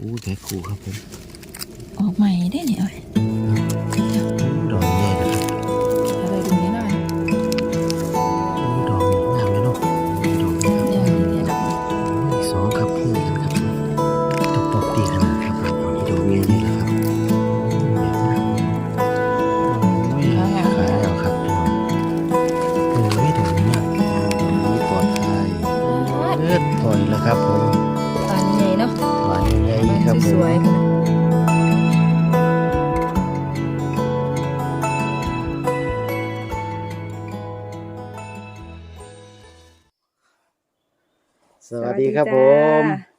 อู้แพ็คคู่ครับผม ออกใหม่ได้เนี่ย ญ่ๆครับมันผสมวยๆค่ะสวัสดีครับผมจ้า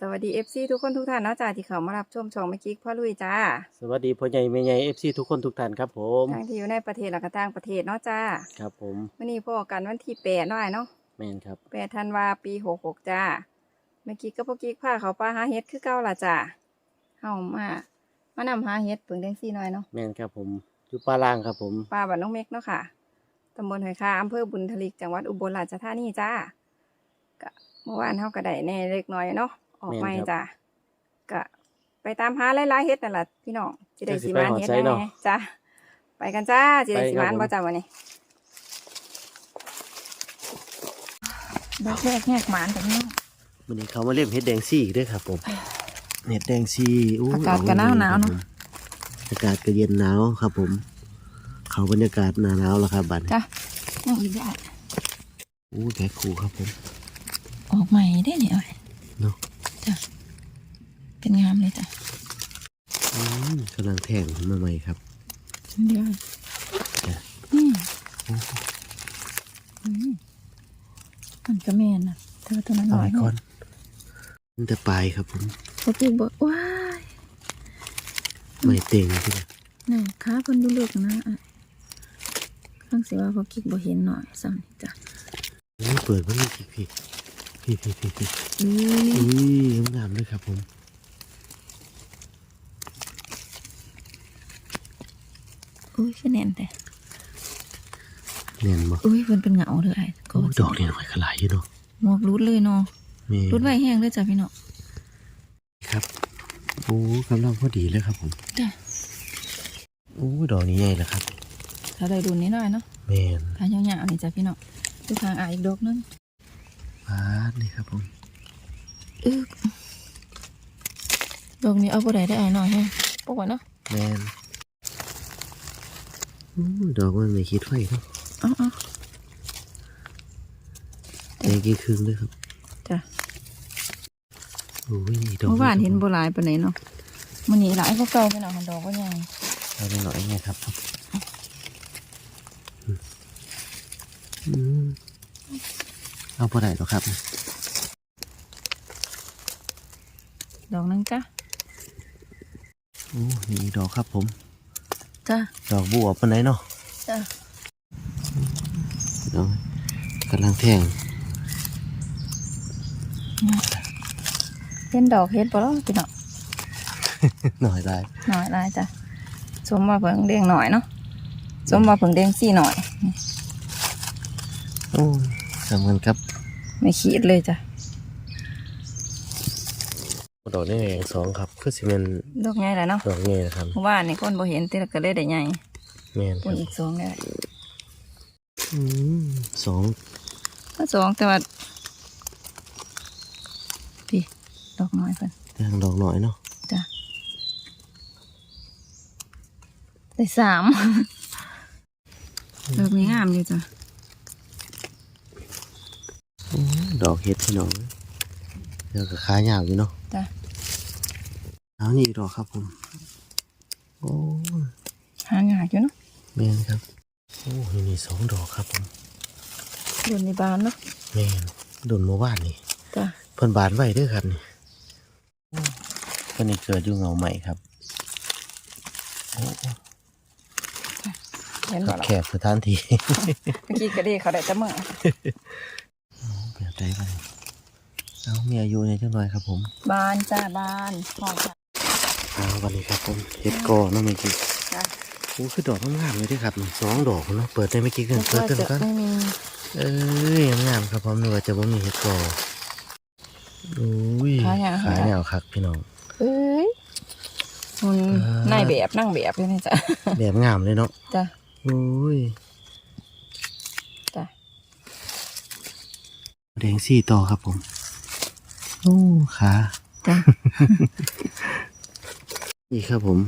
สวัสดีเอฟซีทุกคนทุกท่านเนาะจ้าที่เขามารับชมช่องเมื่อกี้พ่อลุยจ้า สวัสดีพ่อใหญ่แม่ใหญ่เอฟซีทุกคนทุกท่านครับผมทั้งที่อยู่ในประเทศและก็ต่างประเทศเนาะจ้า ครับผมวันนี้พ่อกันวันที่แปดเนาะอ้ายเนาะแม่นครับแปดธันวาปีหกหกจ้า เมื่อกี้ก็พ่อกิ๊กพาเขาปลาหาเฮ็ดคือเก่าล่ะจ้าเฮามามานำหาเฮ็ดเปิงแดงซี่หน่อยเนาะแม่นครับผมอยู่ป้าล่างครับผมปลาบ้านน้องเม็กเนาะค่ะตำบลหอยคาอำเภอบุญทลิกจังหวัดอุบลราชธานีจ้าก็เมื่อวานเฮาก็ได้แหน่เล็กน้อยเนาะออกไม่จ้าก็ไปตามหาหลายๆเฮ็ดนั่นล่ะพี่น้องสิได้สิมานเฮ็ดแน่ๆจ้าไปกันจ้าสิได้สิมานบ่จ้าวันนี้ดอกแรกแหกหมานกันพี่น้อง วันนี้เขามาเรียกเห็ดแดงซี่อีกด้วยครับผมเห็ดแดงซี่อู้อากาศก็หนาวหนาวๆเนอะอากาศก็เย็นหนาวครับ ผม เขาบรรยากาศหนาหนาวแล้วครับบัดนี้จ้ายังอีกได้อู้แพ็คคู่ครับผม ออกใหม่ได้เนี่ยเอ้ยเนาะจ้าเป็นงามเลยจ้ะอืมกำลังแทงมาใหม่ครับเดี๋ยวจ้ะนี่โอ้อืมมันก็แม่นนะแต่ว่าตัวนั้นเอาน้อยไว้ก่อน มันจะปลายครับผมพอกิกบอกว้ายไม่เต็งที่ไหนนี่ขาเพิ่นดูเลือกนะอะข้างสิว่าพอกิกบ่เห็นหน่อยซ้ำนี่จ้ะนี่เปิดมันนี่พี่พี่พี่พี่พี่อืออุ้ยงามๆเลยครับผมอุ้ยคือแน่นแต่เนียนบ่อุ้ยเพิ่นเป็นเหงาเลยไอ้ก็โอ้ดอกเนี่ยหน่อยขลายอยู่เนาะหมวกรุดเลยเนาะแม่รุดไว้แห้งเลยจ้ะพี่เนาะครับโอ้กำลังพอดีเลยครับผมจ้ะโอ้ดอกนี้ใหญ่แล้วครับถ้าได้ดูนิดหน่อยเนาะแมนขายาวๆนี่จ้ะพี่เนาะดูทางอะอีกดอกนึงพาดนี่ครับผมอึกดอกนี้เอาบ่ได้ได้อะหน่อยแฮะปกไว้เนาะแมนโอ้ดอกมันไม่คิดไฟเนาะเอาเอาแต่กี่ครึ่งเลยครับจ้ะโอ้ยดอก เมื่อวานเห็นโบราณปานไหนเนาะมันนี้หลายกว่าเก่าพี่น้องดอกก็ใหญ่เอาไปหน่อยไงครับอืมเอาพอได้หรอครับ ดอกนึงจ้ะโอ้นี่อีกดอกครับผมจ้ะดอกบัวปานไหนเนาะจ้ะดอกกำลังแทงเห็นดอกเห็ดบ่ล่ะพี่น้องหน่อยได้หน่อยหลายจ้ะสมว่าเพิ่งแดงหน่อยเนาะสมว่าเพิ่งแดงสี่หน่อยโอ้ยสำคัญครับ ไม่ขีดเลยจ้ะดอกนี่แองสองครับคือสิเมนดอกใหญ่แล้วเนาะดอกนี่นะครับเมื่อวานนี่คนบ่เห็นแต่ก็เลยได้ใหญ่แมนคปุ่รันบอีกสองได้อืมสองถ้าสองแต่ว่าพี่ ดอกน้อยเพิ่นแต่ทางดอกหน่อยเนาะจ้ะได้สามดอกนี้งามอยู่จ้ะโอ้ยดอกเห็ดพี่น้องเดี๋ยวก็ขายาวอยู่เนาะจ้ะเอานี่อีกดอกครับผมโอ้ยหางากอยู่เนาะแมนครับโอ้ยนี่สองดอกครับผมเดินในบ้านเนาะแมนโดนเมื่อวานนี่จ้ะเพิ่นบานไว้เด้วยครับนี่โอ้ เพิ่นนี่เกิดอยู่เงาใหม่ครับโอ้เห็นคบ่รับล่ะแขกสถานที่ เมื่อกี้ก็ดีเขาได้แต่เมื่อแบบใจไปเอามีอายุในจังหน่อยครับผมบ้านจ้าบ้านหอมจ้ะเอาวันนี้ครับผมเฮ็ดกอเนาะเมื่อกี้จ้ะโอ้คือดอกงามๆเลยเด้วยครับนี่สองดอกเนาะเปิดได้เมื่อกี้กันเปิดว่าเต็มจะกัน ไม่มีเอ้ยงามๆครับผมนึกว่าจะบ่มีเฮ็ดกอโอ้ยขาหยังขาแนวคักพี่น้อง เอ้ยมันอ่านายแบบนั่งแบบเลยนี่จ้ะแบบงามเลยเนาะจ้ะโอ้ยจ้ะแดงสี่ต่อครับผม โอ้ขาจ้ะนี่ครับผม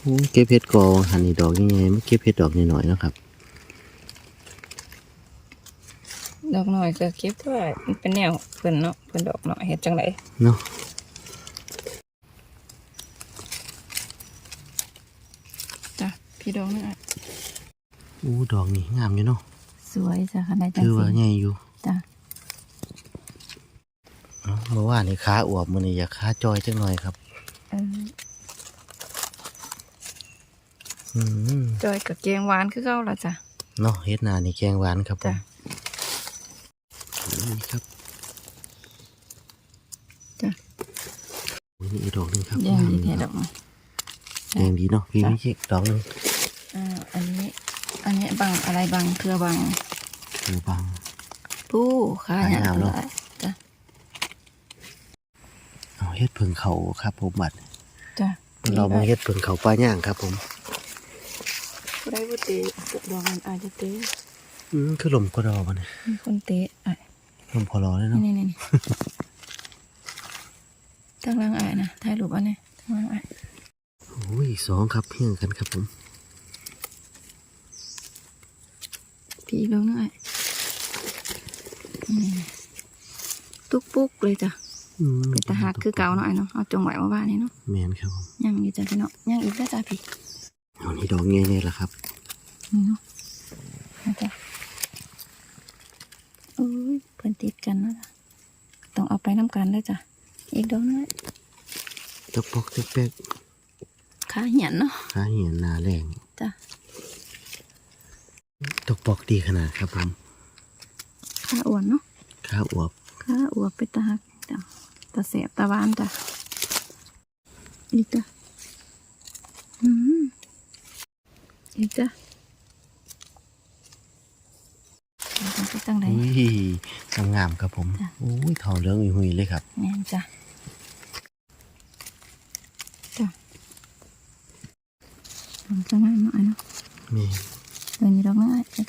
โอ้เก็บเพชรกอหันนี่ดอกยังไงไม่เก็บเพชรดอกนิดหน่อยๆเนาะครับ ดอกหน่อยก็เก็บว่ามันเป็นแนวเพิ่นเนาะเพิ่นดอกหน่อยเฮ็ดจังไดเนาะ จ้ะ พี่ดอกนี่โอ้ดอกนี่งามอยู่เนาะสวยจ้ะคันได้จังคือว่าซี่ใหญ่อยู่จ้ะเอ้าเมื่อวานนี่ขาอวบมื้อนี้อยากขาจอยจังหน่อยครับเอออืมจอยกับแกงหวานคือเก่าล่ะจ้ะเนาะเฮ็ดนานี่แกงหวานครับผจ้ะมนี่ครับจ้ะโอ้ยนี่อีกดอกหนึงครับแดงดีแท้ดอกแดงดีเนาะพี่จ้ะไม่เช็คดอกหนึง อ่าอันนี้ อันนี้บังอะไรบังเครือบังคือบางผู้ขาหยังขาหยังเนอะหลายจ้ะเอาเฮ็ดเพิ่งเขาครับผมบัดจ้ะเรามาเฮ็ดเพิ่งเขาปลาย่างครับ ผมผู้ใดบ่เตะดอกมันอาจจะเตะอืมคือลมก็ดอกมันยมีคนเตะอะลมพอรอเลยเนาะนี่นี่นี่ ตั้งหลังอายนะถ่ายรูปอันนี้ตั้งหลังอายโอ้ยสองครับเพียงกันครับผม พี่อีกดอกหนึงอายอืมตุ๊กปุ๊กเลยจ้ะอืมเป็นตาหักคือเก่าเนาะไอ้เนาะเอาจงไว้มาบ้านนี่เนาะแมนครับผมยังอยู่จ้ะพี่เนาะยังอีกแล้วจ้ะพี่เอานี่ดอกเงี้ยนี่แหละครับนี่เนาะนะจ้ะโอ้ยเพิ่นติดกันนะจ้ะต้องเอาไปน้ำกันเลยจ้ะอีกดอกหนึงอะตกปอกตกแป๊กขาเหียนเนาะขาเหียนหนาแรงจ้ะ ตกปอกดีขนาดครับผมขาอ้วนเนาะขาอวบขาอ้วนเป็นตาหักจ้ะตาเสียบตาหวานจ้ะอีกจ้ะอืมอีกจ้ะเอาไปตั้งไหนอุ้ยงามๆครับผมจ้ะโอ้ยเท่าเหลืองอุยหุยเลยครับแม่นจ้ะจ้ะผมจะง่ายหน่อยเนาะแม่เดี๋ยวนี้เราง่ายใกล้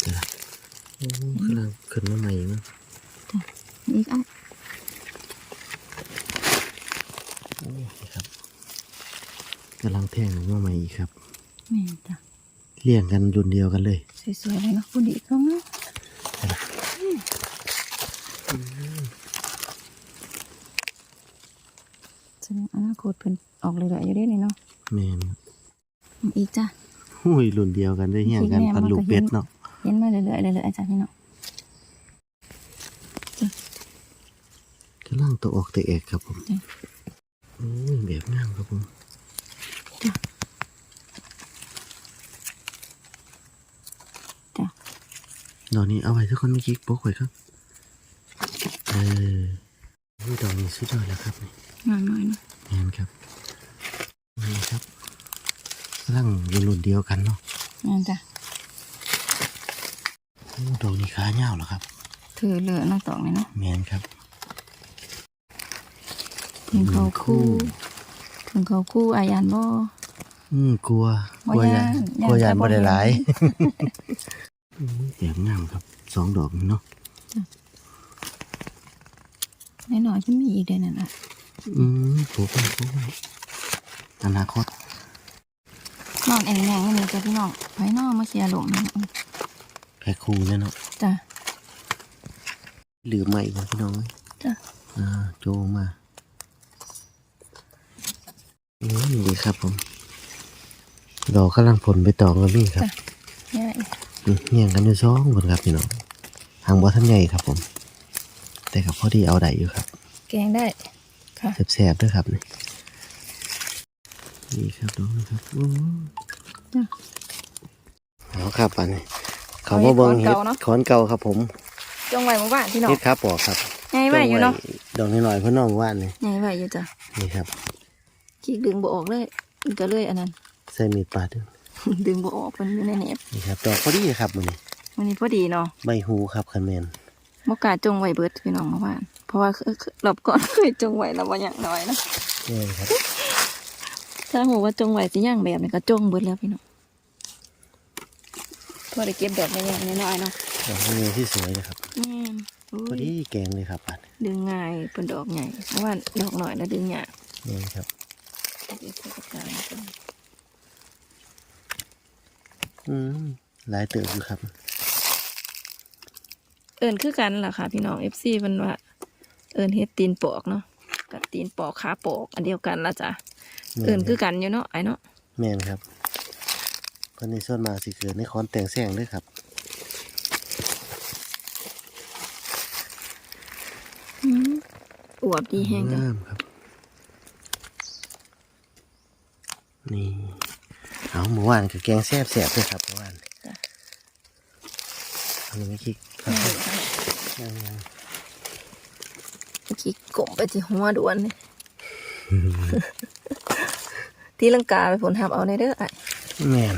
เดี๋ยวละโอ้กำลังขึ้นมาใหม่มั้ง ๆจ้ะอีกอะ โอ้ยครับกำลังแทงมาใหม่อีกครับ แม่นจ้ะ เลี้ยงกันรุ่นเดียวกันเลยสวยๆเลยเนาะคุณดีก็เนาะแสดงอนาคตเพิ่นออกเลยๆอยู่ได้นี่เนาะแม่นอีกจ้ะโอ้ยรุ่นเดียวกันได้เฮี้ยงกันอีกแม่พันลูกมันก็เป็ดเห็นเนาะเห็นมาเรื่อยๆเรื่อยๆจ้ะพี่เนาะกำลังตัวออกตัวเอกครับผมจ้ะโอ้ยแบบงามครับผม จ้ะ ดอกนี้เอาไว้ทุกคนไม่คิดโป๊กไว้ครับ เออนี่ดอกนี้สุดยอดแล้วครับนี่งามหน่อยเนาะแม่นครับนี่ครับกำลังอยู่รุ่นเดียวกันเนาะแม่นจ้ะโอ้ดอกนี้ขาเงาวเหรอครับ ถือเหลือน้องตอกนี่เนาะแมนครับถึงเขาคู่ถึงเขาคู่อายันบ่อืมกลัวบ่กลัวยันย้านกลัวยันย้านแต่บ่บ่ได้หลาย เห็นอืมแอบงามครับสองดอกนี่เนาะในหน่อยจะมีอีกเดือนนั่นอะอืมปลูกไว้ปลูกไว้อนาคตนอนแองแงงนี่จ้ะพี่น้องไผนอนมาเคลียร์ลมนี่เนาะแพ็คคู่เนี่ยเนาะจ้ะหรือไม่ครับพี่น้องเอ้ยจ้ะอ่าโจมาอืมดีครับผมดอกกำลังผลไปต่อกันนี่ครับจ้ะเนี่ยอีกอืม เหี่ยงกันอยู่สองคนครับพี่น้องหางบ่ท่านใหญ่ครับผม แต่กับพอดีเอาได้อยู่ครับแกงได้ค่ะแสบๆด้วยครับนี่นี่ครับน้องนะครับโอ้จ้ะเอาครับอันนี้เขามาเบิ้งเอาเห็เห็ดดขอนเก่าเนอะขอนเก่าครับ ผมจงไว้หมู่บ้านพี่น้องเห็ดครับปอกครับใหญ่ไว้อยู่เนาะดอกน้อยๆเพื่อน้องว่านนี่ใหญ่ไว้อยู่จ้ะนี่ครับขี้ดึงบ่ออกเลยมันก็เลยอันนั้นใส่มีดปาดด้วย ดึงบ่ออกมันอยู่ในแหนบนี่ครับดอกพอดีครับมันนี่วันนี้พอดีเนาะใบหูครับคันแมนบ่กล้าจงไว้เบิดพี่น้องหมู่บ้านพอราะว่าคือคือรอบก่อนเคยจงไว้แล้วว่าอย่างน้อยเนาะแม่นครับถ้าหูว่าจงไว้สิย่างแบบนี้ก็จงเบิดแล้วพี่น้องพอได้เก็บดอกใหญ่ๆน้อยๆเนาะดอกนี้ที่สวยนะครับอืมอุ้พอยดีแกงเลยครับอันดึงง่ายเป็นดอกใหญ่เพราะว่าดอกหน่อยแล้วดึงยากนี่ครับ เดี๋ยวเขาจะกลางกัน อืมหลายเติบอยู่ครับ เอิญคือกันล่ะค่ะพี่น้อง FC มันว่า เอิญเฮ็ดตีนปอกเนาะกับตีนปอกขาปอกอันเดียวกันละจ้ะเอิญคือกันอยู่เนาะไอ้เนาะแม่นครับเพราะในส่วนมากสิเกิดในคอนแต่งแสงด้วยครับอืมอวบดีแห้งจ้ะงามครับ นี่ เอาเมื่อวานกับแกงแซ่บแสบด้วยครับเมื่อวานอันนี้ไม่คิดครับยังยังเมื่อกี้กลมไปที่หัวด่วนนี่ที่ลังกาไปผลทับเอาในเด้อไอ้แม่น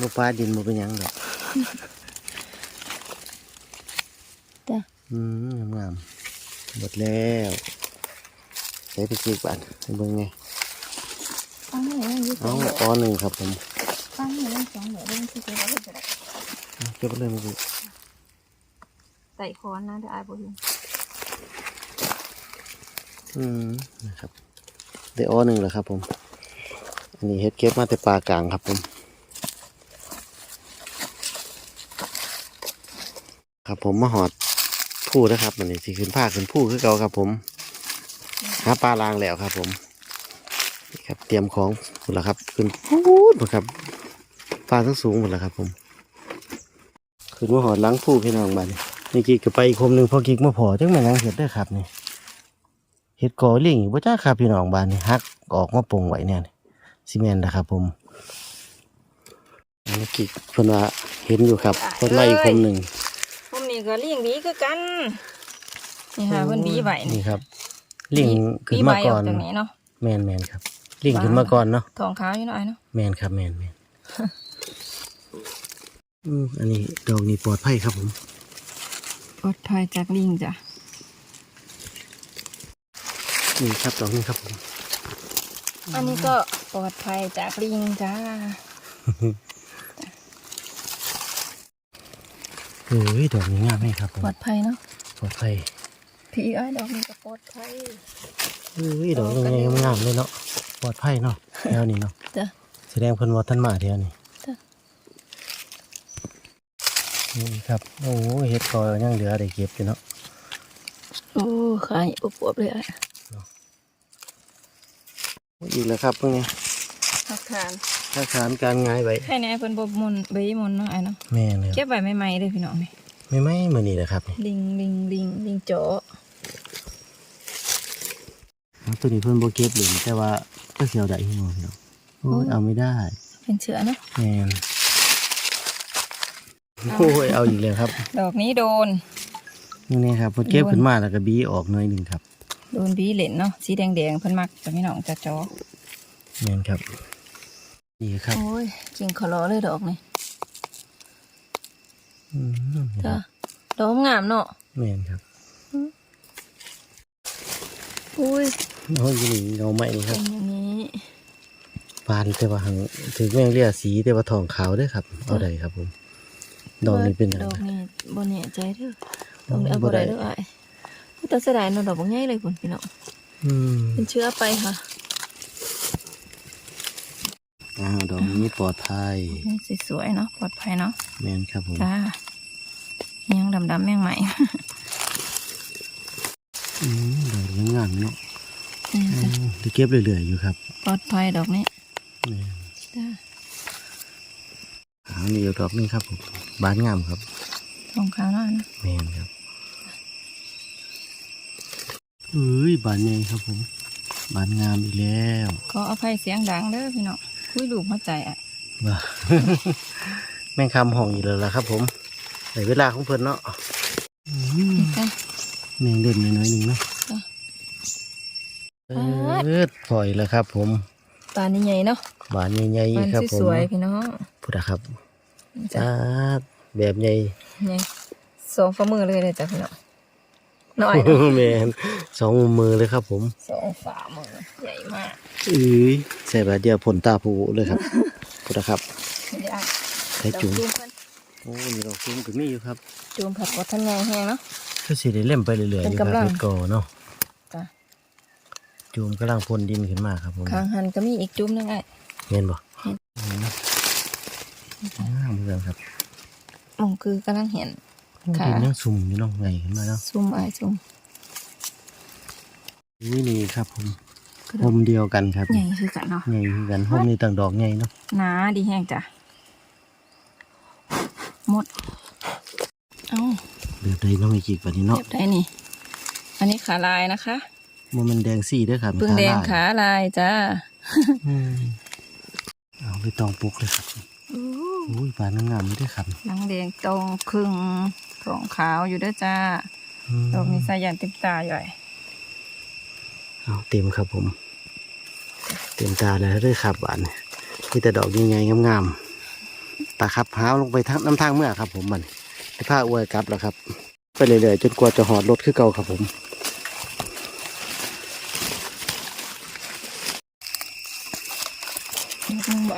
บ่ปลาดินบ่เป็นหยังดอกจ้ะอืมงามหมดแล้วใช้ไปคิดบ้านให้เบิ่งไงฟังหน่อยยังอยืด เอาอ้อหนึ่งครับผมฟังหน่อยยังสองหน่อยเรื่องที่เกี่ยวกับเรื่อจะได้เก็บไปเลยมาดูไต่คอนนะเดี๋ยวไอ้บอกอยู่อืมนะครับได้อ้อหนึ่งแล้วครับ ผม อันนี้เฮ็ดเก็บมาแต่ปลากลางครับผม ครับผมมาหอดผู้นะครับมันนี่สิขึ้นผ้าขึ้นผู้คือเก่าครับผมหาปลาลางแล้วครับผม ครับเตรียมของหมดแล้วครับ ขึ้นพูดหมดครับปลาทั้งสูงหมดแล้วครับ ผมขึ้นมาหอดหล้างผู้พี่น้องบ้านนี่นี่กิ๊กก็ไปอีกคมหนึ่งพอกิ๊กมาพอจังแม่นางเห็ดได้อครับนี่เห็ดกอเลี้ยงอยู่บ่จ้าครับพี่น้องบ้านนี่ฮักออกมาปรุงไว้เนี่ยนี่ซีเมนต์นะครับ ผมอันนี้กิ๊กเพิ่นว่าเห็นอยู่ครับเพิ่นไล่อีกคมหนึ่งผมนี่ก็เลี้ยงบีคือกันนี่ค่ะเพิ่นบีไหวนี่ครับลิงขึ้นบีใบมาอก่ออกนจากนี้เนาะแมนแมนครับ ลิงขึ้นมาก่อนเนาะทองขาวอยู่หน่อยเนาะแมนครับแมนแมนอืมอันนี้ดอกนี้ปลอดภัยครับผม ปลอดภัยจากลิงจ้ะนี่ครับดอกนี้ครับผม อันนี้ก็ปลอดภัยจากลิงจ้าเฮ้ยดอกนี้งามไหมครับผมปลอดภัยเนาะปลอดภัยพี่ไอ้ดอกนี้ก็ปลอดภัยเฮ้ยดอกนี้งามเลยเนาะ ปลอดภัยเนาะแถวนี้เนาะจ้ะแสดงเพิ่นว่าท่านมาแถวนี้จ้ะนี่ครับ โอ้เฮ็ดกอยังเหลือได้เก็บอยู่เนาะโอ้ขายอวบๆเลยอะอีกแล้วครับเพิ่งนี้ทักทานถ้าฐานการงายไว้แค่นี้เพิ่นบ่มนใบมนเนาะไอ้เนาะแม่นเลยเก็บไว้ใหม่ๆเลยพี่น้องนี่ไม่ไม่มื้อนี้แหละครับนี่ลิงลิงลิงลิงโจาะตัวนี้เพิ่นบ่เก็บเลยแต่ว่า ก็เสียวได้อยู่เนาะโอ้ยเอาไม่ได้ เป็นเชื้อเนาะแมนโอ้ยเอาอีกแล้วครับ ดอกนี้โดนนี่นี่ครับพอเก็บขึ้นมาแล้วก็บีออกหน่อยหนึ่งครับ โดนบีเหล่นเนาะสีแดงๆเพิ่นมักแต่พี่น้องจะจอแมนครับนี่ครับโอ้ยกิ่งขอรอเลยดอกนี่อืมจ้ะดอกงามเนาะแมนครับอุ้ย โอ้ยนี่เงาไหมนี่คเป็รับนอย่างนี้ปานแต่ว่าหังถือแมงเรียสีแต่ว่าทองขาวเด้วยครับ เอาได้ครับผมดอกนี้เป็นอย่างดอกไรนี้บ่แน่ใจเด้อดอกนี้เอาบ่ได้เด้ออ้ายอุ๊ยแต่เสียดายเนาะดอกบ่ใหญ่เลยพุ่นพี่น้องอืมเป็นเชื้อไปค่ะอ่าดอกนี้ปลอดภัยนี่สวยๆเนาะปลอดภัยเนาะแมนครับผมจ้ายังดำๆแมงใหม่ อืมดอกนี้งามเนาะนี่อื จ้ะมจะเก็บเรื่อยๆอยู่ครับปลอดภัยดอกนี้แม่นจ้าอ่านี่อยู่ดอกนึงครับผมบานงามครับทองขาวหน่อยนะแมนครับเอ้ยบานใหญ่ครับผมบานงามอีกแล้วขออภัยเสียงดังเด้อพี่น้องคุยลูกหัวใจอะว้าแม่งคำห้องอีกแล้วล่ะครับ ผมในเวลาของเพิ่นเนาะอืมจ้ะแมงเด่นน้อยๆหนึ่งเนาะจ้ะ เออปล่อยแล้วครับ ผมตานี่ใหญ่เนาะบานใหญ่มันๆครับผมสวยๆพี่น้องพุทธครับจ้ะจ้าแบบใหญ่ใหญ่สองฝ่ามือเลยเลยจ้ะพี่น้องหน่อยนะแมนสองมือเลยครับ ผมสองฝ่ามือใหญ่มากอือใส่บาทเดียวผลตาผูเลยครับพุทธครับไม่ได้ใช้ดอกจุ่มจูมเพิ่นโอ้นี่ดอกจุ่มก็มีอยู่ครับจูมผัดวัฒนแยงแห้งเนาะก็สิได้เล่มไปเรื่อยๆอยู่เป็นครับกำลังเฮ็ดกอเนาะจ้ะ จุ่มกำลังพ่นดินขึ้นมาครับผมข้างหันก็มีอีกจุ่มหนึงไอ้เห็นบ่เห็นอืมงามเหมือนกันครับมองคือกำลังเห็น ค่ะ ดินยังสุ่มอยู่เนาะไงขึ้นมาเนาะซุ่มไอ้ซุ่มนี่นี่ครับผมกระโฮดกมเดียวกันครับใหญ่คือกันเนาะ ใหญ่คือกันโฮมนี่ต่างดอกใหญ่เนาะหนาดีแห้งจ้ะหมด เอ้า แบบใดเน้องมีจีกแบบนี้เรีเนาะยบได้นี่ อันนี้ขาลายนะคะ มันมันแดงซี่เด้วยครับปึ้งแดงลยขาลายจ้าอืมเอาไปตองปลุกเลยครับอุ้ยปลานงามๆนี่ด้วยครับนังแดงตรงครึ่งของขาวอยู่เด้วยจ้ามดอกนี้ใส่ยันเต็มตาใหญ่เอาเต็มครับผม เต็มตาเลยด้วยครับบานมีแต่ดอกใหญ่ๆงามๆตาครับหาลงไปทางน้ำทางเมื่อครับ ผมมันไปผ้าอวยกลับแล้วครับ ไปเรื่อยๆจนกว่าจะหอดรถคือเก่าครับผม นิดนึงใบ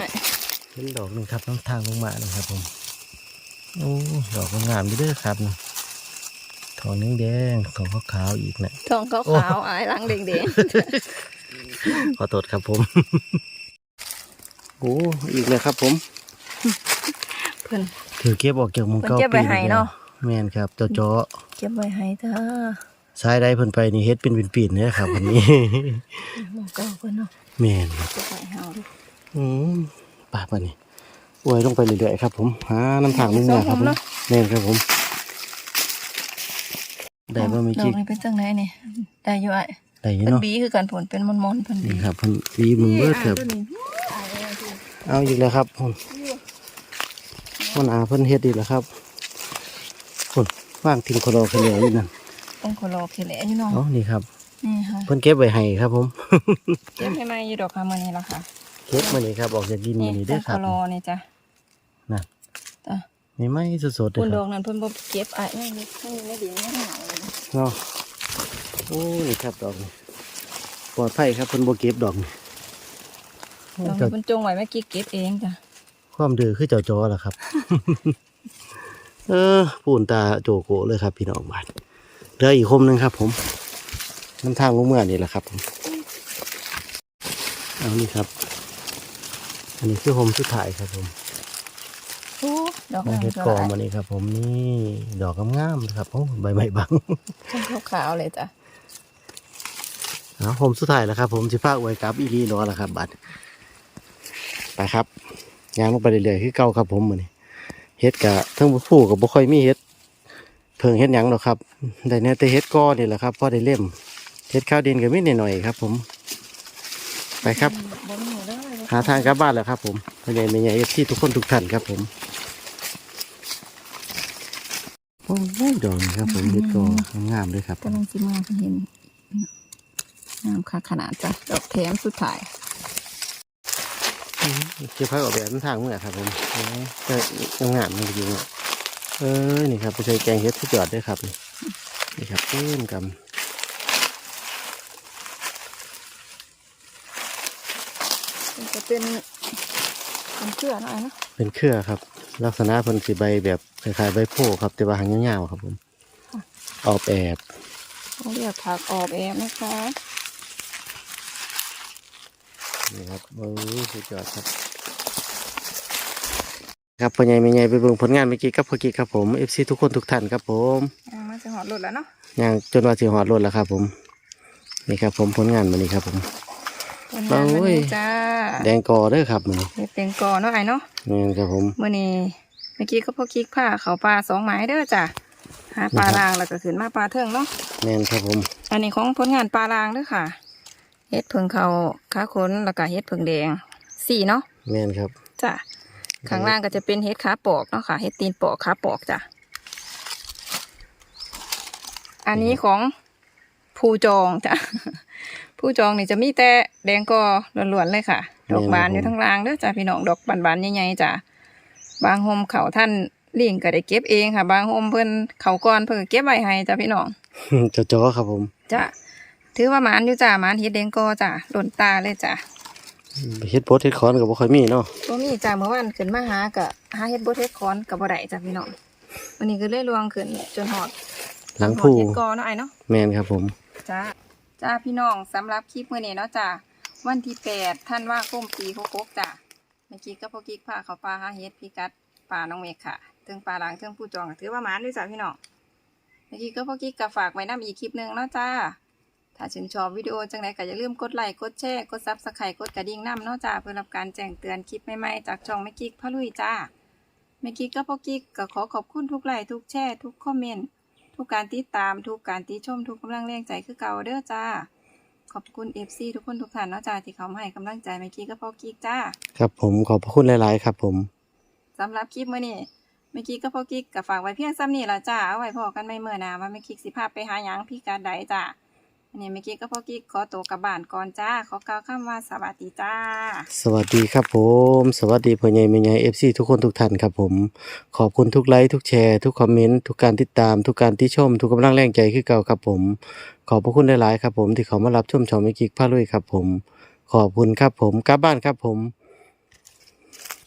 เห็นดอกหนึ่งครับน้ำทางลงมานะครับผมโอ้ดอกงามๆอยู่เด้วยครับนะทองแดงๆทองขาวๆอีกนะทองขาวขาวๆอายหลังแดงแดงขอโทษครับผมโอ้อีกเลยครับผมๆเพิ่นถือเก็บออกจากหมุงเพิ่นเก้าเก็บไว้ปีให้เนาะแม่นครับเจ้าจ้อเก็บไว้ให้จ้าสายได้เพิ่นไปนี่เฮ็ดเป็นปีนๆเนี่ยครับวันนี้หมองเก่าเพิ่นเนาะแม่นครับเก็บไว้ให้เฮาดูอืม ป่าปะนี่อวยลงไปเรื่อยๆครับ ผมหาน้ำทางลุงเมื่อครับผมแม่นครับผมได้บ่มีดอจิกกนี้เป็นจังไดนี่ได้อยู่อ้ายได้อยู่เพิ่นเนาะบีคือกันผลเป็นมอนๆเพิ่นบีนี่ครับเพิ่นวีมึงเบิดครับอ้ายตัวนี้อ้ายเอาสิเอาอีกแล้วครับผมมันอาเพิ่นเฮ็ดอีกแล้วครับคนว่างทิ้งโคโลกันเลยนี่นั่นต้องขอรอพี่แหละอยู่เนาะอ๋อนี่ครับนี่ค่ะเพิ่นเก็บไว้ให้ครับผมเก็บให้ไหมอยู่ดอกค่ะมื้อนี้ล่ะค่ะ เก็บมานี่ครับออกจากดินมานี่เด้อคต้รัอบงขอรอนี่จ้ะน่ะจ้ะนี่ไม่สดๆเด้คุอณคดรัอบกนั้นเพิ่นบ่เก็บอ้ายนี่นี่ไม่ดีไม่เหงาเลยนะเนาะโอ้นี่ครับดอกนี่ปลอดภัยครับเพิ่นบ่เก็บดอกนี่โอ้ดอกเจ้านี้เพิ่นจงไว้เมื่อกี้เก็บเองจ้ะความดื้อคือเจ้าจอล่ะครับ เออปูนตาโจโกเลยครับ พี่น้องบ้านเหลืออีกคมหนึงครับ ผมน้ำทางลงเมื่อนี่แหละครับผมเอานี่ครับ อันนี้คือโฮมสุดท้ายครับผมโอ้ดอกมานั้นเฮ็ดก็กองหลายมานี่ครับ ผมนี่ดอกงามๆนะครับโอ้ใบไม้บังช่างขาวๆเลยจ้ะเอาผมสุดท้ายแล้วครับ ผมสิพาอวยกับอีรีรอแล้วครับ บัดไปครับยางลงไปเรื่อยๆคือเก่าครับ ผมมือนี้เฮ็ดกะทั้งผู้กับบ่ค่อยมีเฮ็ดเพิ่งเฮ็ดหยังหรอกครับได้แน่แต่เฮ็ดก้อนี่แหละครับพอได้เล่มเฮ็ดข้าวดินก็มีหน่อยๆครับ ผม ไปครับบ่มีเด้อ หาทางกลับบ้านแล้วครับผมพ่อใหญ่แม่ใหญ่ที่ทุกคนทุกท่านครับผมโอ้ยดอกนี่ครับ ผมเฮ็ดกองามๆเลยครับกำลังสิมาเห็นงามค่ะขนาดจ้ะดอกแถมสุดท้ายเก็บผักออกแบบทางเมื่อครับผมแต่งามๆมันจริงๆเออนี่ครับไปใช้แกงเฮ็ดทุกยอดด้วยครับนี่นี่ครับเพิ่มกมั จะเป็นเป็นเชื่อหน่อยเนาะำเป็นเครือครับ ลักษณะเพิ่นสิใบแบบคล้ายๆใบโพธิ์ครับ แต่ว่าหางยาวๆครับผมออกแบบเขาเรียกผักออบแอบนะคะนี่ครับเออสุดยอดครับ ครับพ่อใหญ่แม่ใหญ่ไปเบิ่งผลงานเมื่อกี้กับพ่อกี้ครับผม FC ทุกคนทุกท่านครับผมยังมาจะหอดหลุดแล้วเนาะย่างจนว่าสิฮอดรถแล้วครับผมนี่ครับผมผลงานมื้อนี้ครับผม ผลงานวันนี้โอ้ยจ้าแดงกอเด้อครับมื้อนี้เฮ็ดเป็นกอเนาะไอ้เนาะนี่นครับผมเมื่อนี้เมื่อกี้ก็พอคิกผ้าเขาปลาสองไม้เด้อจ้ะหาปลานะครับรางแล้วก็ขึ้นมาปลาเทิงเนาะแม่นครับผม อันนี้ของผลงานปลารางเด้อค่ะเฮ็ดเพิงเขาขาขนแล้วก็เฮ็ดเพิงแดงสี่เนาะแม่นครับจ้ะข้างล่างก็จะเป็นเฮ็ดขาปอกเนาะค่ะเฮ็ดตีนปอกขาปอกจ้ะอันนี้ของผู้จองจ้ะ ผู้จองนี่จะมีแต่แดงกอล้วนๆเลยค่ะ ดอกบานอยู่ทั้งล่างเด้อจ้ะพี่น้องดอกบานๆใหญ่ๆจ้ะบางโฮมเขาท่านเลี้ยงก็ได้เก็บเองค่ะ บางโฮมเพิ่นเขาก่อนเพิ่นก็เก็บไว้ให้จ้ะพี่น้องจะจอครับผมจ้ะถือว่าหมานอยู่จ้ะหมานเฮ็ดแดงกอจ้ะหล่นตาเลยจ้ะเฮ็ดโพสเฮ็ดคอนก็บ่ค่อยมีเนาะบ่มีจ้ะเมื่อวานขึ้นมาหาก็หาเฮ็ดบ่เฮ็ดคอนก็บ่ได้จ้ะพี่น้องวันนี้ก็เลยลวงขึ้นจนฮอดหลังฮอดผู้เฮ็ดกอเนาะไอ้เนาะแม่นครับผมจ้า จ้าพี่น้องสำหรับคลิปเมื้อนี้เนาะจ้าวันที่8ธันว่าคมปี66จ้าเมื่อกี้ก็พอกิ๊กพาเขาปลาหาเฮ็ดพิกัดป่าน้องเมฆค่ะถึงป่าหลังถึงผู้จองถือว่าหมานด้วยจ้าพี่น้องเมื่อกี้ก็พอกิ๊กก็ฝากไว้นํอีกคลิปหนึ่งเนาะจ้าถ้าชื่นชอบวิดีโอจังไดก็อย่าลืมกดไลค์กดแชร์กด Subscribe กดกระดิ่งนำเนาะจ้าเพื่อรับการแจ้งเตือนคลิปใหม่ๆจากช่องแม่กิ๊กพะลุยจ้าแม่กิ๊กก็พอกิ๊กก็ขอขอบคุณทุกไลค์ทุกแชร์ทุกคอมเมนต์ ทุกการติดตามทุกการติชมทุกกำลังแรงใจคือเก่าเด้อจ้า ขอบคุณ FC ทุกคนทุกท่านเนาะจ้าที่เขามาให้กำลังใจเมื่อกี้ก็พอกิ๊กจ้าครับผมขอบพระคุณหลาย ๆ ครับผมสำหรับคลิปมื้อนี้เมื่อกี้ก็พอกิ๊กก็ฝากไว้เพียงซ้ำนี้ละจ้าเอาไว้พอกันไม่เมื่อหนาว่าเมื่อกี้สิพาไปหาหยังพี่การใดจ้า อันนี้เมื่อกี้ก็พ่อกิ๊กขอตัวกลับบ้านก่อนจ้า ขอกล่าวคำว่าสวัสดีจ้า สวัสดีครับผม สวัสดีพ่อใหญ่แม่ใหญ่ FC ทุกคนทุกท่านครับผม ขอบคุณทุกไลค์ทุกแชร์ทุกคอมเมนต์ทุกการติดตามทุกการที่ชม ทุกกำลังแรงใจคือเก่าครับผม ขอบพระคุณหลายๆครับผมที่เขามารับชมช่องแม่กิ๊กพาลุยครับผม ขอบคุณครับผมกลับบ้านครับผม